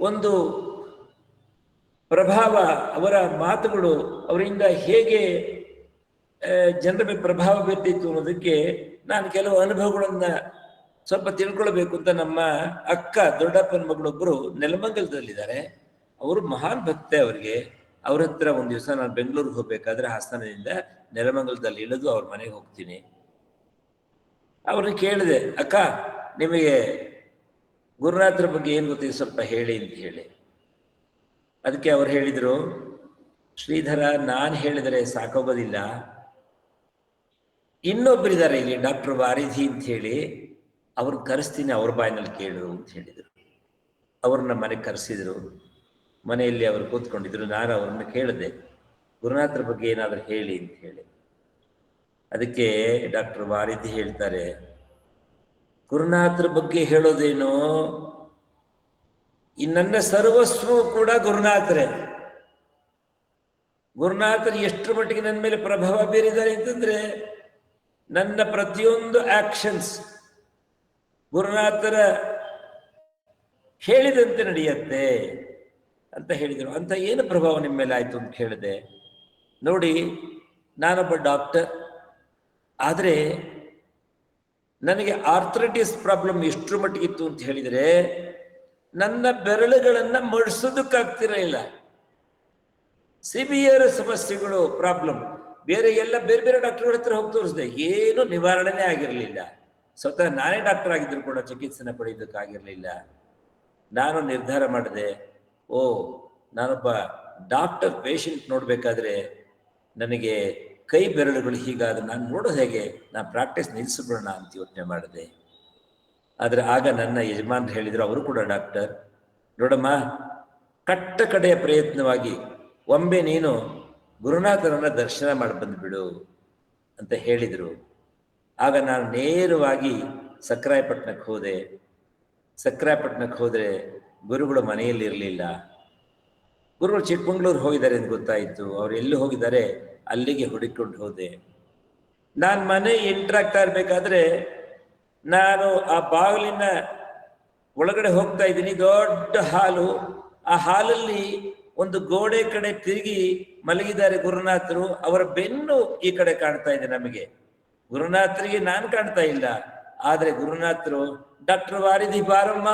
ಒಂದು ಪ್ರಭಾವ ಅವರ ಮಾತುಗಳು ಅವರಿಂದ ಹೇಗೆ ಜನರ ಮೇಲೆ ಪ್ರಭಾವ ಬೀರ್ತಿತ್ತು ಅನ್ನೋದಕ್ಕೆ ನಾನು ಕೆಲವು ಅನುಭವಗಳನ್ನ ಸ್ವಲ್ಪ ತಿಳ್ಕೊಳ್ಬೇಕು ಅಂತ ನಮ್ಮ ಅಕ್ಕ ದೊಡ್ಡಪ್ಪನ ಮಗಳೊಬ್ಬರು ನೆಲಮಂಗಲದಲ್ಲಿದ್ದಾರೆ. ಅವರು ಮಹಾನ್ ಭಕ್ತೆ ಅವರಿಗೆ. ಅವ್ರ ಹತ್ರ ಒಂದ್ ದಿವಸ ನಾನು ಬೆಂಗಳೂರಿಗೆ ಹೋಗ್ಬೇಕಾದ್ರೆ ಹಾಸನದಿಂದ ನೆಲಮಂಗಲದಲ್ಲಿ ಇಳಿದು ಅವ್ರ ಮನೆಗೆ ಹೋಗ್ತೀನಿ. ಅವ್ರನ್ನ ಕೇಳಿದೆ, ಅಕ್ಕ, ನಿಮಗೆ ಗುರುನಾಥರ ಬಗ್ಗೆ ಏನು ಗೊತ್ತಿದೆ ಸ್ವಲ್ಪ ಹೇಳಿ ಅಂತ ಹೇಳಿ. ಅದಕ್ಕೆ ಅವ್ರು ಹೇಳಿದರು, ಶ್ರೀಧರ, ನಾನು ಹೇಳಿದರೆ ಸಾಕೋಗೋದಿಲ್ಲ. ಇನ್ನೊಬ್ಬರಿದ್ದಾರೆ ಇಲ್ಲಿ, ಡಾಕ್ಟರ್ ವಾರಿಧಿ ಅಂತ ಹೇಳಿ, ಅವ್ರು ಕರೆಸ್ತೀನಿ, ಅವ್ರ ಬಾಯಿನಲ್ಲಿ ಕೇಳು ಅಂತ ಹೇಳಿದರು. ಅವ್ರನ್ನ ಮನೆಗೆ ಕರೆಸಿದ್ರು. ಮನೆಯಲ್ಲಿ ಅವರು ಕೂತ್ಕೊಂಡಿದ್ರು, ನಾನು ಅವ್ರನ್ನ ಕೇಳಿದೆ ಗುರುನಾಥರ ಬಗ್ಗೆ ಏನಾದರೂ ಹೇಳಿ ಅಂತ ಹೇಳಿ. ಅದಕ್ಕೆ ಡಾಕ್ಟರ್ ವಾರಿಧಿ ಹೇಳ್ತಾರೆ ಗುರುನಾಥರ ಬಗ್ಗೆ ಹೇಳೋದೇನು? ಈ ನನ್ನ ಸರ್ವಸ್ವ ಕೂಡ ಗುರುನಾಥರೇ. ಗುರುನಾಥರು ಎಷ್ಟರ ಮಟ್ಟಿಗೆ ನನ್ನ ಮೇಲೆ ಪ್ರಭಾವ ಬೀರಿದ್ದಾರೆ ಅಂತಂದ್ರೆ, ನನ್ನ ಪ್ರತಿಯೊಂದು ಆಕ್ಷನ್ಸ್ ಗುರುನಾಥರ ಹೇಳಿದಂತೆ ನಡೆಯುತ್ತೆ ಅಂತ ಹೇಳಿದರು. ಅಂತ ಏನು ಪ್ರಭಾವ ನಿಮ್ಮ ಮೇಲೆ ಆಯಿತು ಅಂತ ಕೇಳಿದೆ ನೋಡಿ, ನಾನೊಬ್ಬ ಡಾಕ್ಟರ್ ಆದರೆ ನನಗೆ ಆರ್ಥ್ರೈಟಿಸ್ ಪ್ರಾಬ್ಲಮ್ ಎಷ್ಟರ ಮಟ್ಟಿಗಿತ್ತು ಅಂತ ಹೇಳಿದರೆ, ನನ್ನ ಬೆರಳುಗಳನ್ನು ಮಡಿಸೋದಕ್ಕಾಗ್ತಿರಲಿಲ್ಲ. ಸಿವಿಯರ್ ಸಮಸ್ಯೆಗಳು ಪ್ರಾಬ್ಲಮ್ ಬೇರೆ ಎಲ್ಲ ಬೇರೆ ಬೇರೆ ಡಾಕ್ಟರ್ಗಳ ಹತ್ರ ಹೋಗಿ ತೋರಿಸಿದೆ, ಏನು ನಿವಾರಣೆನೇ ಆಗಿರಲಿಲ್ಲ. ಸ್ವತಃ ನಾನೇ ಡಾಕ್ಟರ್ ಆಗಿದ್ರು ಕೂಡ ಚಿಕಿತ್ಸೆನ ಪಡೆಯೋದಕ್ಕಾಗಿರಲಿಲ್ಲ. ನಾನು ನಿರ್ಧಾರ ಮಾಡಿದೆ, ಓ, ನಾನೊಬ್ಬ ಡಾಕ್ಟರ್ ಪೇಷಂಟ್ ನೋಡಬೇಕಾದ್ರೆ ನನಗೆ ಕೈ ಬೆರಳುಗಳು ಹೀಗಾದ ನಾನು ನೋಡೋದು ಹೇಗೆ ನಾನು ಪ್ರಾಕ್ಟೀಸ್ ನಿಲ್ಲಿಸ್ಬಿಡೋಣ ಅಂತ ಯೋಚನೆ ಮಾಡಿದೆ. ಆದರೆ ಆಗ ನನ್ನ ಯಜಮಾನ್ರು ಹೇಳಿದರು, ಅವರು ಕೂಡ ಡಾಕ್ಟರ್ ನೋಡಮ್ಮ, ಕಟ್ಟ ಕಡೆಯ ಪ್ರಯತ್ನವಾಗಿ ಒಮ್ಮೆ ನೀನು ಗುರುನಾಥರನ್ನ ದರ್ಶನ ಮಾಡಿ ಬಂದುಬಿಡು ಅಂತ ಹೇಳಿದರು. ಆಗ ನಾನು ನೇರವಾಗಿ ಸಕ್ರಾಯಪಟ್ಟಣಕ್ಕೆ ಹೋದೆ. ಸಕ್ರಾಯಪಟ್ಟಣಕ್ಕೆ ಹೋದರೆ ಗುರುಗಳು ಮನೆಯಲ್ಲಿ ಇರಲಿಲ್ಲ. ಗುರುಗಳು ಚಿಕ್ಕಮಂಗ್ಳೂರು ಹೋಗಿದ್ದಾರೆ ಅಂತ ಗೊತ್ತಾಯಿತು. ಅವ್ರು ಎಲ್ಲಿ ಹೋಗಿದ್ದಾರೆ? ಅಲ್ಲಿಗೆ ಹುಡುಕೊಂಡು ಹೋದೆ. ನಾನು ಮನೆ ಎಂಟರ್ ಆಗ್ತಾ ಇರ್ಬೇಕಾದ್ರೆ ನಾನು ಆ ಬಾಗಿಲಿನ ಒಳಗಡೆ ಹೋಗ್ತಾ ಇದ್ದೀನಿ, ದೊಡ್ಡ ಹಾಲು. ಆ ಹಾಲಲ್ಲಿ ಒಂದು ಗೋಡೆ ಕಡೆ ತಿರುಗಿ ಮಲಗಿದ್ದಾರೆ ಗುರುನಾಥರು. ಅವರ ಬೆನ್ನು ಈ ಕಡೆ ಕಾಣ್ತಾ ಇದೆ ನಮಗೆ. ಗುರುನಾಥರಿಗೆ ನಾನು ಕಾಣ್ತಾ ಇಲ್ಲ. ಆದ್ರೆ ಗುರುನಾಥರು, ಡಾಕ್ಟರ್ ವಾರಿಧಿ ಬಾರಮ್ಮ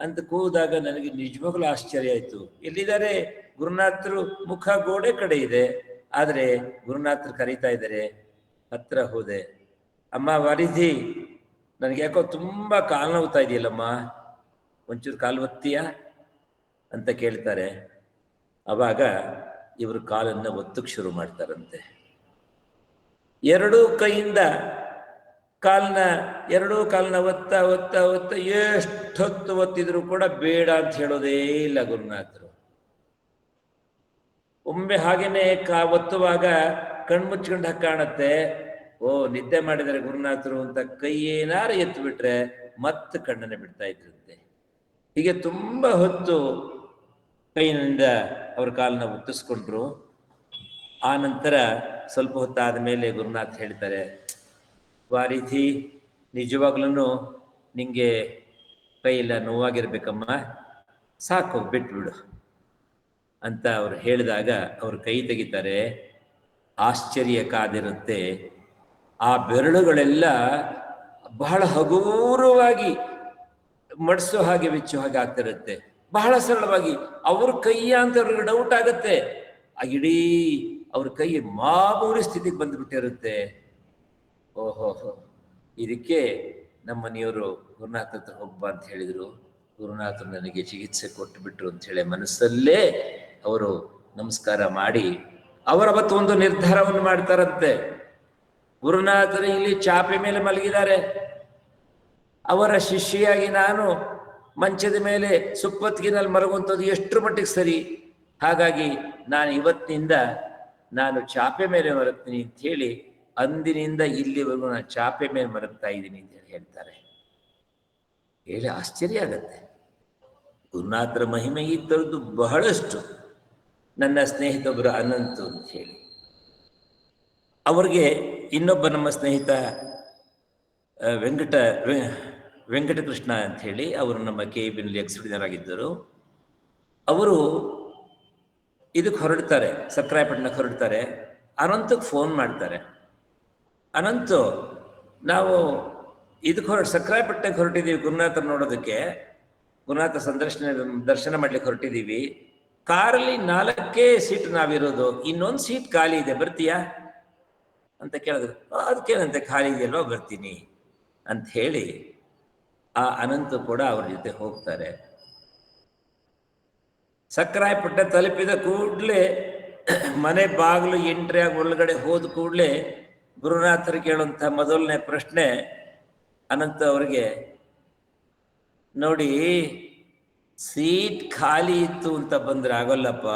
ಅಂತ ಕೂದಾಗ ನನಗೆ ನಿಜವಾಗ್ಲೂ ಆಶ್ಚರ್ಯ ಆಯ್ತು. ಎಲ್ಲಿದ್ದಾರೆ? ಗುರುನಾಥರು ಮುಖ ಗೋಡೆ ಕಡೆ ಇದೆ. ಆದ್ರೆ ಗುರುನಾಥರು ಕರೀತಾ ಇದ್ದಾರೆ, ಹತ್ರ ಹೋದೆ. ಅಮ್ಮ ವಾರಿಧಿ ನನಗೆ ಯಾಕೋ ತುಂಬ ಕಾಲು ನೋವ್ತಾ ಇದೆಯಲ್ಲಮ್ಮ? ಒಂಚೂರು ಕಾಲು ಒತ್ತೀಯಾ? ಅಂತ ಕೇಳ್ತಾರೆ. ಅವಾಗ ಇವರು ಕಾಲನ್ನ ಒತ್ತಕ್ಕೆ ಶುರು ಮಾಡ್ತಾರಂತೆ. ಎರಡೂ ಕೈಯಿಂದ ಕಾಲನ್ನ ಎರಡೂ ಕಾಲನ್ನ ಒತ್ತ ಒತ್ತ ಒತ್ತ, ಎಷ್ಟೊತ್ತು ಒತ್ತಿದ್ರು ಕೂಡ ಬೇಡ ಅಂತ ಹೇಳೋದೇ ಇಲ್ಲ ಗುರುನಾಥರು. ಒಮ್ಮೆ ಹಾಗೇನೆ ಕಾ ಒತ್ತುವಾಗ ಕಣ್ಮುಚ್ಕೊಂಡು ಹಾಗೆ ಕಾಣತ್ತೆ. ಓ, ನಿದ್ದೆ ಮಾಡಿದರೆ ಗುರುನಾಥರು ಅಂತ ಕೈ ಏನಾರು ಎತ್ತು ಬಿಟ್ರೆ ಮತ್ತೆ ಕಣ್ಣನ್ನು ಬಿಡ್ತಾ ಇದ್ರಂತೆ. ಹೀಗೆ ತುಂಬಾ ಹೊತ್ತು ಕೈನಿಂದ ಅವ್ರ ಕಾಲನ್ನ ಒತ್ತಿಸ್ಕೊಂಡ್ರು ಆ ನಂತರ ಸ್ವಲ್ಪ ಹೊತ್ತಾದ ಮೇಲೆ ಗುರುನಾಥ್ ಹೇಳ್ತಾರೆ ವಾರಿಧಿ ನಿಜವಾಗ್ಲೂ ನಿಂಗೆ ಕೈಯೆಲ್ಲ ನೋವಾಗಿರ್ಬೇಕಮ್ಮ. ಸಾಕು, ಬಿಟ್ಬಿಡು. ಅಂತ ಅವ್ರು ಹೇಳಿದಾಗ ಅವ್ರು ಕೈ ತೆಗಿತಾರೆ ಆಶ್ಚರ್ಯ ಕಾದಿರುತ್ತೆ ಆ ಬೆರಳುಗಳೆಲ್ಲ ಬಹಳ ಹಗೂರವಾಗಿ ಮಡಿಸೋ ಹಾಗೆ ಬಿಚ್ಚೋ ಹಾಗೆ ಆಗ್ತಿರುತ್ತೆ. ಬಹಳ ಸರಳವಾಗಿ ಅವ್ರ ಕೈಯ ಅಂತ ಅವ್ರಿಗೆ ಡೌಟ್ ಆಗತ್ತೆ. ಇಡೀ ಅವ್ರ ಕೈ ಮಾಮೂಲಿ ಸ್ಥಿತಿಗೆ ಬಂದ್ಬಿಟ್ಟಿರುತ್ತೆ. ಓಹೋ ಇದಕ್ಕೆ ನಮ್ಮ ಮನೆಯವರು ಗುರುನಾಥ ಹತ್ರ ಹೋಗ್ಬಾ ಅಂತ ಹೇಳಿದ್ರು. ಗುರುನಾಥರು ನನಗೆ ಚಿಕಿತ್ಸೆ ಕೊಟ್ಟು ಬಿಟ್ರು ಅಂತ ಹೇಳಿ ಮನಸ್ಸಲ್ಲೇ ಅವರು ನಮಸ್ಕಾರ ಮಾಡಿ ಅವರವತ್ತು ಒಂದು ನಿರ್ಧಾರವನ್ನು ಮಾಡ್ತಾರಂತೆ. ಗುರುನಾಥರು ಇಲ್ಲಿ ಚಾಪೆ ಮೇಲೆ ಮಲಗಿದ್ದಾರೆ. ಅವರ ಶಿಷ್ಯಾಗಿ ನಾನು ಮಂಚದ ಮೇಲೆ ಸುಪ್ಪತ್ತಿಗಿನಲ್ಲಿ ಮಲಗುವಂಥದ್ದು ಎಷ್ಟರ ಮಟ್ಟಿಗೆ ಸರಿ? ಹಾಗಾಗಿ ನಾನು ಇವತ್ತಿನಿಂದ ನಾನು ಚಾಪೆ ಮೇಲೆ ಮಲಗ್ತೀನಿ ಅಂತ ಹೇಳಿ ಅಂದಿನಿಂದ ಇಲ್ಲಿವರೆಗೂ ನಾನು ಚಾಪೆ ಮೇಲೆ ಮರುತ್ತಾ ಇದ್ದೀನಿ ಅಂತ ಹೇಳಿ ಹೇಳ್ತಾರೆ. ಹೇಳಿ ಆಶ್ಚರ್ಯ ಆಗತ್ತೆ. ಗುರುನಾಥರ ಮಹಿಮೆ ಥರದ್ದು ಬಹಳಷ್ಟು. ನನ್ನ ಸ್ನೇಹಿತೊಬ್ಬರು ಅನಂತು ಅಂತ ಹೇಳಿ. ಅವ್ರಿಗೆ ಇನ್ನೊಬ್ಬ ನಮ್ಮ ಸ್ನೇಹಿತ ವೆಂಕಟ ವೆಂಕಟಕೃಷ್ಣ ಅಂತ ಹೇಳಿ ಅವರು ನಮ್ಮ ಕೆ ಇ ಬಿನಲ್ಲಿ ಆಗಿದ್ದರು. ಅವರು ಇದಕ್ಕೆ ಹೊರಡ್ತಾರೆ ಸಕ್ರಾಯಪಟ್ಟಣಕ್ಕೆ ಹೊರಡ್ತಾರೆ. ಅನಂತಕ್ಕೆ ಫೋನ್ ಮಾಡ್ತಾರೆ. ಅನಂತು, ನಾವು ಇದಕ್ಕೆ ಹೊರ ಸಕ್ರಾಯಪಟ್ಟಣಕ್ಕೆ ಹೊರಟಿದ್ದೀವಿ ಗುರುನಾಥ ನೋಡೋದಕ್ಕೆ. ಗುರುನಾಥ ಸಂದರ್ಶನ, ದರ್ಶನ ಮಾಡ್ಲಿಕ್ಕೆ ಹೊರಟಿದ್ದೀವಿ. ಕಾರಲ್ಲಿ ನಾಲ್ಕೇ ಸೀಟ್ ನಾವಿರೋದು, ಇನ್ನೊಂದು ಸೀಟ್ ಖಾಲಿ ಇದೆ, ಬರ್ತೀಯಾ? ಅಂತ ಕೇಳಿದ್ರು. ಅದಕ್ಕೇನಂತೆ ಖಾಲಿ ಇದೆಯಲ್ವೋ ಬರ್ತೀನಿ. ಅಂತ ಹೇಳಿ ಆ ಅನಂತ ಕೂಡ ಅವ್ರ ಜೊತೆ ಹೋಗ್ತಾರೆ. ಸಕ್ಕರಾಯಪಟ್ಟ ತಲುಪಿದ ಕೂಡಲೇ ಮನೆ ಬಾಗಿಲು ಎಂಟ್ರಿ ಆಗಿ ಒಳಗಡೆ ಹೋದ ಕೂಡಲೇ ಗುರುನಾಥರು ಕೇಳುವಂಥ ಮೊದಲನೇ ಪ್ರಶ್ನೆ ಅನಂತ ಅವರಿಗೆ, ನೋಡಿ ಸೀಟ್ ಖಾಲಿ ಇತ್ತು ಅಂತ ಬಂದ್ರೆ ಆಗೋಲ್ಲಪ್ಪ.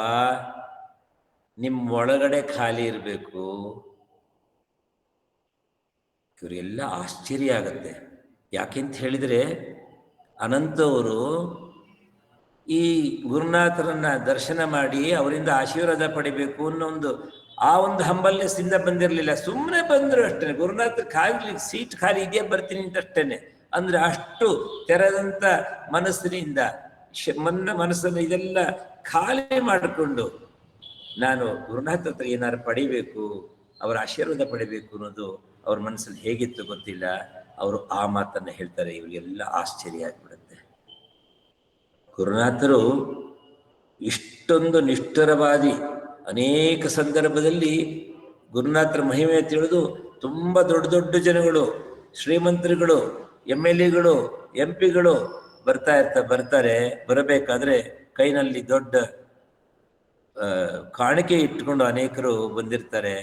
ನಿಮ್ಮ ಒಳಗಡೆ ಖಾಲಿ ಇರಬೇಕು. ಇವರೆಲ್ಲ ಆಶ್ಚರ್ಯ ಆಗತ್ತೆ. ಯಾಕೆಂತ ಹೇಳಿದರೆ ಅನಂತವರು ಈ ಗುರುನಾಥರನ್ನ ದರ್ಶನ ಮಾಡಿ ಅವರಿಂದ ಆಶೀರ್ವಾದ ಪಡಿಬೇಕು ಅನ್ನೋ ಒಂದು, ಆ ಒಂದು ಹಂಬಲ್ನೆಸ್ಸಿಂದ ಬಂದಿರಲಿಲ್ಲ. ಸುಮ್ಮನೆ ಬಂದರು ಅಷ್ಟೇ. ಗುರುನಾಥ ಖಾಲಿ, ಸೀಟ್ ಖಾಲಿ ಇದೆಯಾ ಬರ್ತೀನಿ ಅಂತ ಅಷ್ಟೇನೆ ಅಂದ್ರೆ ಅಷ್ಟು ತೆರೆದಂಥ ಮನಸ್ಸಿನಿಂದ ಮನ್ನ ಮನಸ್ಸನ್ನು ಇದೆಲ್ಲ ಖಾಲಿ ಮಾಡಿಕೊಂಡು ನಾನು ಗುರುನಾಥ ಹತ್ರ ಏನಾರು ಪಡಿಬೇಕು, ಅವರ ಆಶೀರ್ವಾದ ಪಡಿಬೇಕು ಅನ್ನೋದು ಅವ್ರ ಮನಸ್ಸಲ್ಲಿ ಹೇಗಿತ್ತು ಗೊತ್ತಿಲ್ಲ. ಅವರು ಆ ಮಾತನ್ನ ಹೇಳ್ತಾರೆ, ಇವರಿಗೆಲ್ಲ ಆಶ್ಚರ್ಯ ಆಗ್ಬಿಡುತ್ತೆ. ಗುರುನಾಥರು ಇಷ್ಟೊಂದು ನಿಷ್ಠರವಾದಿ ಅನೇಕ ಸಂದರ್ಭದಲ್ಲಿ ಗುರುನಾಥರ ಮಹಿಮೆ ತಿಳಿದು ತುಂಬಾ ದೊಡ್ಡ ದೊಡ್ಡ ಜನಗಳು, ಶ್ರೀಮಂತರುಗಳು ಎಂ ಎಲ್ ಎಗಳು, ಎಂ ಪಿಗಳು ಬರ್ತಾ ಇರ್ತಾ ಬರ್ತಾರೆ, ಬರಬೇಕಾದ್ರೆ ಕೈನಲ್ಲಿ ದೊಡ್ಡ ಕಾಣಿಕೆ ಇಟ್ಕೊಂಡು ಅನೇಕರು ಬಂದಿರ್ತಾರೆ.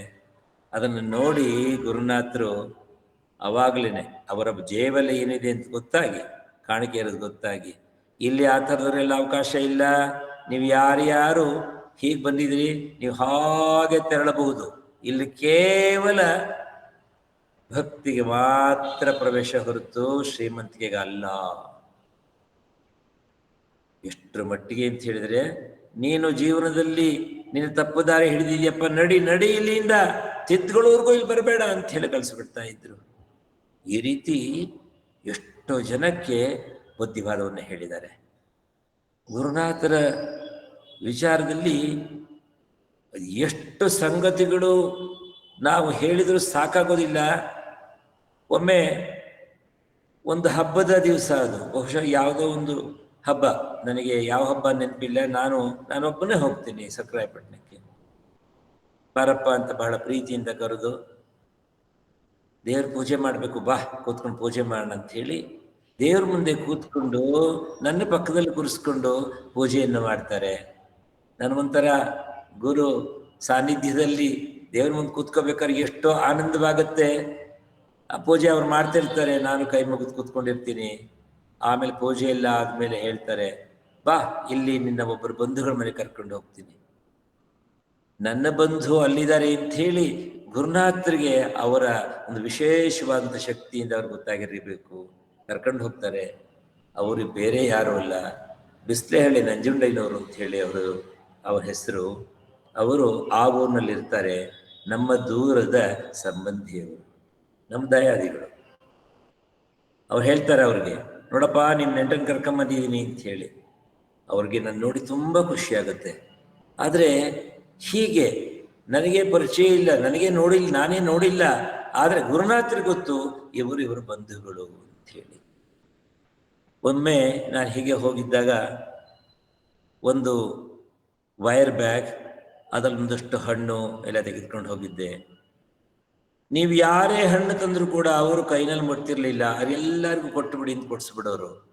ಅದನ್ನು ನೋಡಿ ಗುರುನಾಥರು ಅವಾಗ್ಲೇನೆ ಅವರ ಜೇವಲ ಏನಿದೆ ಅಂತ ಗೊತ್ತಾಗಿ, ಕಾಣಿಕೆ ಇರೋದು ಗೊತ್ತಾಗಿ, ಇಲ್ಲಿ ಆ ಥರದವರೆಲ್ಲ ಅವಕಾಶ ಇಲ್ಲ, ನೀವು ಯಾರ್ಯಾರು ಹೀಗೆ ಬಂದಿದ್ರಿ, ನೀವು ಹಾಗೆ ತೆರಳಬಹುದು. ಇಲ್ಲಿ ಕೇವಲ ಭಕ್ತಿಗೆ ಮಾತ್ರ ಪ್ರವೇಶ ಹೊರತು ಶ್ರೀಮಂತಿಕೆಗೆ ಅಲ್ಲ ಎಷ್ಟರ ಮಟ್ಟಿಗೆ ಅಂತ ಹೇಳಿದ್ರೆ, ನೀನು ಜೀವನದಲ್ಲಿ ನಿನ್ನ ತಪ್ಪು ದಾರಿ ಹಿಡಿದಿದ್ಯಪ್ಪ, ನಡಿ ನಡಿ ಇಲ್ಲಿಂದ. ತಿದ್ದುಗಳವರೆಗೂ ಇಲ್ಲಿ ಬರಬೇಡ ಅಂತ ಹೇಳಿ ಕಳಿಸ್ಬಿಡ್ತಾ ಇದ್ರು. ಈ ರೀತಿ ಎಷ್ಟೋ ಜನಕ್ಕೆ ಬುದ್ಧಿವಾದವನ್ನು ಹೇಳಿದ್ದಾರೆ. ಗುರುನಾಥರ ವಿಚಾರದಲ್ಲಿ ಎಷ್ಟು ಸಂಗತಿಗಳು ನಾವು ಹೇಳಿದರೂ ಸಾಕಾಗೋದಿಲ್ಲ. ಒಮ್ಮೆ ಒಂದು ಹಬ್ಬದ ದಿವಸ ಅದು, ಬಹುಶಃ ಯಾವುದೋ ಒಂದು ಹಬ್ಬ. ನನಗೆ ಯಾವ ಹಬ್ಬ ನೆನಪಿಲ್ಲ. ನಾನು ನಾನೊಬ್ಬನೇ ಹೋಗ್ತೀನಿ ಸಕ್ರಾಯಪಟ್ಟಣಕ್ಕೆ. ಬಾರಪ್ಪ ಅಂತ ಬಹಳ ಪ್ರೀತಿಯಿಂದ ಕರೆದು, ದೇವ್ರ ಪೂಜೆ ಮಾಡಬೇಕು, ಬಾ, ಕೂತ್ಕೊಂಡು ಪೂಜೆ ಮಾಡೋಣ ಅಂತ ಹೇಳಿ ದೇವ್ರ ಮುಂದೆ ಕೂತ್ಕೊಂಡು, ನನ್ನ ಪಕ್ಕದಲ್ಲಿ ಕೂರಿಸ್ಕೊಂಡು ಪೂಜೆಯನ್ನು ಮಾಡ್ತಾರೆ. ನನಗೊಂಥರ ಗುರು ಸಾನ್ನಿಧ್ಯದಲ್ಲಿ ದೇವ್ರ ಮುಂದೆ ಕೂತ್ಕೋಬೇಕಾದ್ರೆ ಎಷ್ಟೋ ಆನಂದವಾಗತ್ತೆ. ಆ ಪೂಜೆ ಅವ್ರು ಮಾಡ್ತಿರ್ತಾರೆ. ನಾನು ಕೈ ಮುಗಿದು ಕೂತ್ಕೊಂಡಿರ್ತೀನಿ. ಆಮೇಲೆ ಪೂಜೆ ಎಲ್ಲ ಆದಮೇಲೆ ಹೇಳ್ತಾರೆ, ಬಾ, ಇಲ್ಲಿ ನಿನ್ನ ಒಬ್ಬರು ಬಂಧುಗಳ ಮನೆ ಕರ್ಕೊಂಡು ಹೋಗ್ತೀನಿ. ನನ್ನ ಬಂಧು ಅಲ್ಲಿದ್ದಾರೆ ಅಂತ ಹೇಳಿ ಗುರುನಾಥರಿಗೆ ಅವರ ಒಂದು ವಿಶೇಷವಾದಂಥ ಶಕ್ತಿಯಿಂದ ಅವ್ರು ಗೊತ್ತಾಗಿರಬೇಕು. ಕರ್ಕೊಂಡು ಹೋಗ್ತಾರೆ. ಅವರು ಬೇರೆ ಯಾರೂ ಅಲ್ಲ. ಬಿಸ್ಲೆಹಳ್ಳಿ ನಂಜುಂಡಯ್ಯನವರು ಅಂತ ಹೇಳಿ ಅವರು, ಅವ್ರ ಹೆಸರು. ಅವರು ಆ ಊರಿನಲ್ಲಿರ್ತಾರೆ. ನಮ್ಮ ದೂರದ ಸಂಬಂಧಿಯವರು, ನಮ್ಮ ದಯಾದಿಗಳು. ಅವ್ರು ಹೇಳ್ತಾರೆ ಅವ್ರಿಗೆ ನೋಡಪ್ಪ ನಿಮ್ಮ ನೆಂಟನ್ ಕರ್ಕೊಂಬಂದಿದ್ದೀನಿ ಅಂತ ಹೇಳಿ. ಅವ್ರಿಗೆ ನಾನು ನೋಡಿ ತುಂಬ ಖುಷಿ ಆಗುತ್ತೆ ಆದರೆ ಹೀಗೆ ನನಗೆ ಪರಿಚಯ ಇಲ್ಲ, ನನಗೆ ನೋಡಿಲ್ಲ ನಾನೇ ನೋಡಿಲ್ಲ. ಆದರೆ ಗುರುನಾಥರಿಗೆ ಗೊತ್ತು, ಇವರು ಇವರು ಬಂಧುಗಳು ಅಂತ ಹೇಳಿ. ಒಮ್ಮೆ ನಾನು ಹೀಗೆ ಹೋಗಿದ್ದಾಗ ಒಂದು ವೈರ್ ಬ್ಯಾಗ್ ಅದರಲ್ಲಿ ಒಂದಷ್ಟು ಹಣ್ಣು ಎಲ್ಲ ತೆಗೆದುಕೊಂಡು ಹೋಗಿದ್ದೆ. ನೀವು ಯಾರೇ ಹಣ್ಣು ತಂದರೂ ಕೂಡ ಅವರು ಕೈನಲ್ಲಿ ಮುಟ್ತಿರ್ಲಿಲ್ಲ ಅವರೆಲ್ಲರಿಗೂ ಕೊಟ್ಟು ಬಿಡಿ ಅಂತ ಕೊಡಿಸ್ಬಿಡೋರು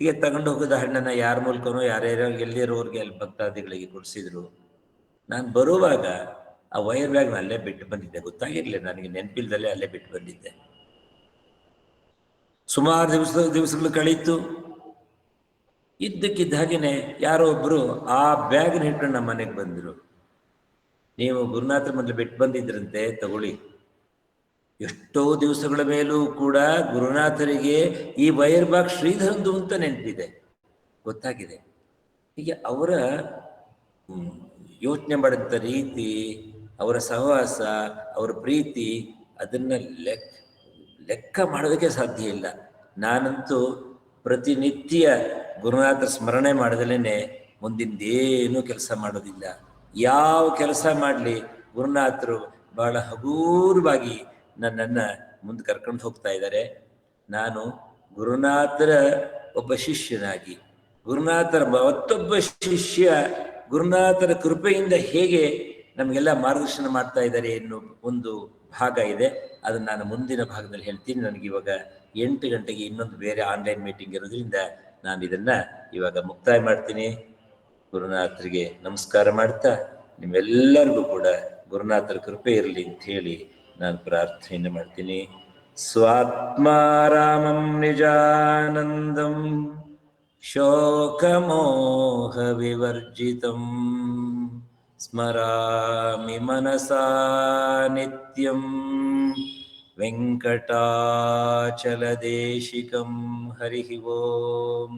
ಹೀಗೆ ತಗೊಂಡು ಹೋಗಿದ ಹಣ್ಣನ್ನ ಯಾರ ಮೂಲಕನೋ, ಯಾರ್ಯಾರೋ ಎಲ್ಲಿರೋರ್ಗೆ ಅಲ್ಲಿ ಭಕ್ತಾದಿಗಳಿಗೆ ಕೊಡಿಸಿದ್ರು. ನಾನು ಬರುವಾಗ ಆ ವೈರ್ ಬ್ಯಾಗ್ ಅಲ್ಲೇ ಬಿಟ್ಟು ಬಂದಿದ್ದೆ. ಗೊತ್ತಾಗಿರ್ಲಿಲ್ಲ, ನನಗೆ ನೆನಪಿಲ್ದಲ್ಲೇ ಅಲ್ಲೇ ಬಿಟ್ಟು ಬಂದಿದ್ದೆ. ಸುಮಾರು ದಿವಸ, ದಿವಸಗಳು ಕಳೀತು. ಇದ್ದಕ್ಕಿದ್ದ ಹಾಗೇನೆ ಯಾರೋ ಒಬ್ರು ಆ ಬ್ಯಾಗ್ನ ಹಿಡ್ಕೊಂಡು ನಮ್ಮ ಮನೆಗೆ ಬಂದರು. ನೀವು ಗುರುನಾಥ ಮೊದಲು ಬಿಟ್ಟು ಬಂದಿದ್ರಂತೆ, ತಗೊಳ್ಳಿ. ಎಷ್ಟೋ ದಿವಸಗಳ ಮೇಲೂ ಕೂಡ ಗುರುನಾಥರಿಗೆ ಈ ವೈರ್ಬಾಗ್ ಶ್ರೀಧರಂದು ಅಂತ ನೆನಪಿದೆ. ಗೊತ್ತಾಗಿದೆ. ಹೀಗೆ ಅವರ ಯೋಚನೆ ಮಾಡಿದಂಥ ರೀತಿ, ಅವರ ಸಹವಾಸ, ಅವರ ಪ್ರೀತಿ, ಅದನ್ನ ಲೆಕ್ಕ ಲೆಕ್ಕ ಮಾಡೋದಕ್ಕೆ ಸಾಧ್ಯ ಇಲ್ಲ. ನಾನಂತೂ ಪ್ರತಿನಿತ್ಯ ಗುರುನಾಥರ ಸ್ಮರಣೆ ಮಾಡದಲೇನೆ ಮುಂದಿನದೇನು ಕೆಲಸ ಮಾಡೋದಿಲ್ಲ. ಯಾವ ಕೆಲಸ ಮಾಡಲಿ ಗುರುನಾಥರು ಬಹಳ ಹಗೂರವಾಗಿ ನನ್ನನ್ನ ಮುಂದೆ ಕರ್ಕೊಂಡು ಹೋಗ್ತಾ ಇದ್ದಾರೆ. ನಾನು ಗುರುನಾಥರ ಒಬ್ಬ ಶಿಷ್ಯನಾಗಿ. ಗುರುನಾಥರ ಮತ್ತೊಬ್ಬ ಶಿಷ್ಯ ಗುರುನಾಥರ ಕೃಪೆಯಿಂದ ಹೇಗೆ ನಮಗೆಲ್ಲ ಮಾರ್ಗದರ್ಶನ ಮಾಡ್ತಾ ಇದ್ದಾರೆ ಎನ್ನುವ ಒಂದು ಭಾಗ ಇದೆ. ಅದನ್ನು ನಾನು ಮುಂದಿನ ಭಾಗದಲ್ಲಿ ಹೇಳ್ತೀನಿ. ನನಗೆ ಇವಾಗ ಎಂಟು ಗಂಟೆಗೆ ಇನ್ನೊಂದು ಬೇರೆ ಆನ್ಲೈನ್ ಮೀಟಿಂಗ್ ಇರೋದ್ರಿಂದ ನಾನು ಇದನ್ನ ಇವಾಗ ಮುಕ್ತಾಯ ಮಾಡ್ತೀನಿ. ಗುರುನಾಥರಿಗೆ ನಮಸ್ಕಾರ ಮಾಡ್ತಾ ನಿಮ್ಮೆಲ್ಲರಿಗೂ ಕೂಡ ಗುರುನಾಥರ ಕೃಪೆ ಇರಲಿ ಅಂತ ಹೇಳಿ ನಾನು ಪ್ರಾರ್ಥನೆಯನ್ನು ಮಾಡ್ತೀನಿ ಸ್ವಾತ್ಮಾರಾಮಂ ನಿಜಾನಂದಂ ಶೋಕಮೋಹ ವಿವರ್ಜಿತಂ ಸ್ಮರಾಮಿ ಮನಸಾ ನಿತ್ಯಂ ವೆಂಕಟಾಚಲದೇಶಿಕಂ ಹರಿ ಓಂ